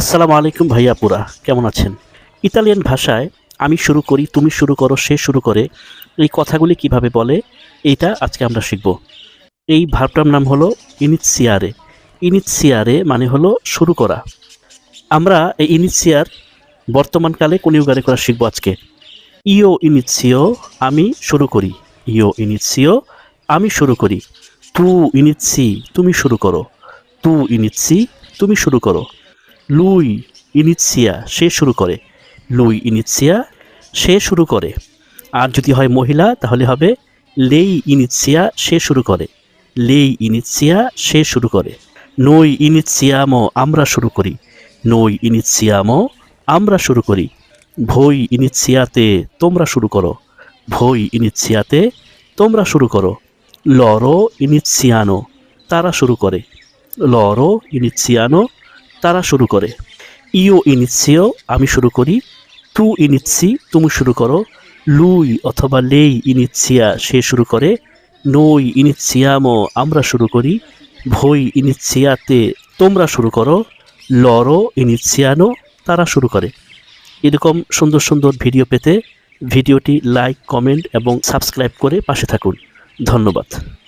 আসসালামু আলাইকুম ভাইয়াপুরা, কেমন আছেন? ইতালিয়ান ভাষায় আমি শুরু করি, তুমি শুরু করো, সে শুরু করে, এই কথাগুলি কীভাবে বলে, এইটা আজকে আমরা শিখব। এই ভার্বটার নাম হলো ইনিৎসিয়ারে। ইনিৎসিয়ারে মানে হলো শুরু করা। আমরা এই ইনিৎসিয়ার বর্তমানকালে কনিউগারে করা শিখব আজকে? ইও ইনিৎসিও, আমি শুরু করি। ইও ইনিৎসিও, আমি শুরু করি। তু ইনিৎসি, তুমি শুরু করো। তু ইনিৎসি, তুমি শুরু করো। লুই ইনিৎসিয়া, সে শুরু করে। লুই ইনিৎসিয়া, সে শুরু করে। আর যদি হয় মহিলা, তাহলে হবে লেই ইনিৎসিয়া, সে শুরু করে। লেই ইনিৎসিয়া, সে শুরু করে। নই ইনিৎসিয়ামো আমরা শুরু করি। নই ইনিৎসিয়ামো আমরা শুরু করি। ভই ইনিৎসিয়াতে তোমরা শুরু করো। ভই ইনিৎসিয়াতে তোমরা শুরু করো। লরো ইনিৎসিয়ানো, তারা শুরু করে। লরো ইনিৎসিয়ানো তারা শুরু করে। ইও ইনিৎসিও, আমি শুরু করি। টু ইনিৎসি, তুমি শুরু করো। লুই অথবা লেই ইনিৎসিয়া, সে শুরু করে। নই ইনিৎসিয়ামো, আমরা শুরু করি। ভই ইনিৎসিয়াতে, তোমরা শুরু করো। লরো ইনিৎসিয়ানো, তারা শুরু করে। এরকম সুন্দর সুন্দর ভিডিও পেতে ভিডিওটি লাইক, কমেন্ট এবং সাবস্ক্রাইব করে পাশে থাকুন। ধন্যবাদ।